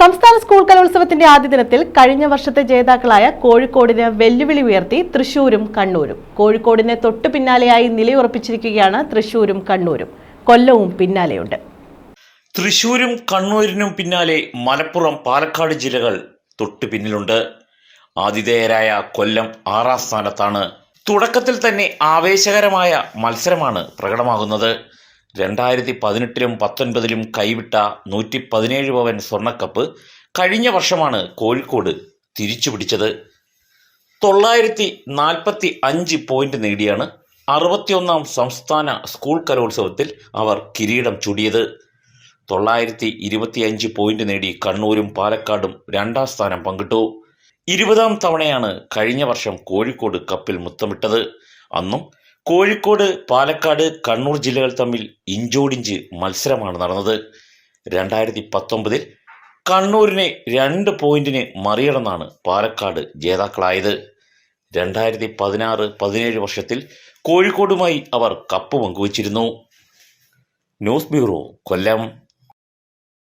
സംസ്ഥാന സ്കൂൾ കലോത്സവത്തിന്റെ ആദ്യ ദിനത്തിൽ കഴിഞ്ഞ വർഷത്തെ ജേതാക്കളായ കോഴിക്കോടിന് വെല്ലുവിളി ഉയർത്തി തൃശൂരും കണ്ണൂരും. കോഴിക്കോടിന് തൊട്ടു പിന്നാലെയായി നിലയുറപ്പിച്ചിരിക്കുകയാണ് തൃശൂരും കണ്ണൂരും. കൊല്ലവും പിന്നാലെയുണ്ട്. തൃശൂരും കണ്ണൂരിനും പിന്നാലെ മലപ്പുറം പാലക്കാട് ജില്ലകൾ തൊട്ടു പിന്നിലുണ്ട്. ആതിഥേയരായ കൊല്ലം ആറാം സ്ഥാനത്താണ്. തുടക്കത്തിൽ തന്നെ ആവേശകരമായ മത്സരമാണ് പ്രകടമാകുന്നത്. രണ്ടായിരത്തി പതിനെട്ടിലും പത്തൊൻപതിലും കൈവിട്ട നൂറ്റി പതിനേഴ് പവൻ സ്വർണക്കപ്പ് കഴിഞ്ഞ വർഷമാണ് കോഴിക്കോട് തിരിച്ചുപിടിച്ചത് തൊള്ളായിരത്തി നാൽപ്പത്തി അഞ്ച് പോയിന്റ് നേടിയാണ് അറുപത്തിയൊന്നാം സംസ്ഥാന സ്കൂൾ കലോത്സവത്തിൽ അവർ കിരീടം ചൂടിയത്. തൊള്ളായിരത്തി ഇരുപത്തിയഞ്ച് പോയിന്റ് നേടി കണ്ണൂരും പാലക്കാടും രണ്ടാം സ്ഥാനം പങ്കിട്ടു. ഇരുപതാം തവണയാണ് കഴിഞ്ഞ വർഷം കോഴിക്കോട് കപ്പിൽ മുത്തമിട്ടത്. അന്നും കോഴിക്കോട് പാലക്കാട് കണ്ണൂർ ജില്ലകൾ തമ്മിൽ ഇഞ്ചോടിഞ്ച് മത്സരമാണ് നടന്നത്. രണ്ടായിരത്തി പത്തൊമ്പതിൽ കണ്ണൂരിനെ രണ്ട് പോയിന്റിന് മറികടന്നാണ് പാലക്കാട് ജേതാക്കളായത്. രണ്ടായിരത്തി പതിനാറ് പതിനേഴ് വർഷത്തിൽ കോഴിക്കോടുമായി അവർ കപ്പ് പങ്കുവച്ചിരുന്നു. News bureau Kollam.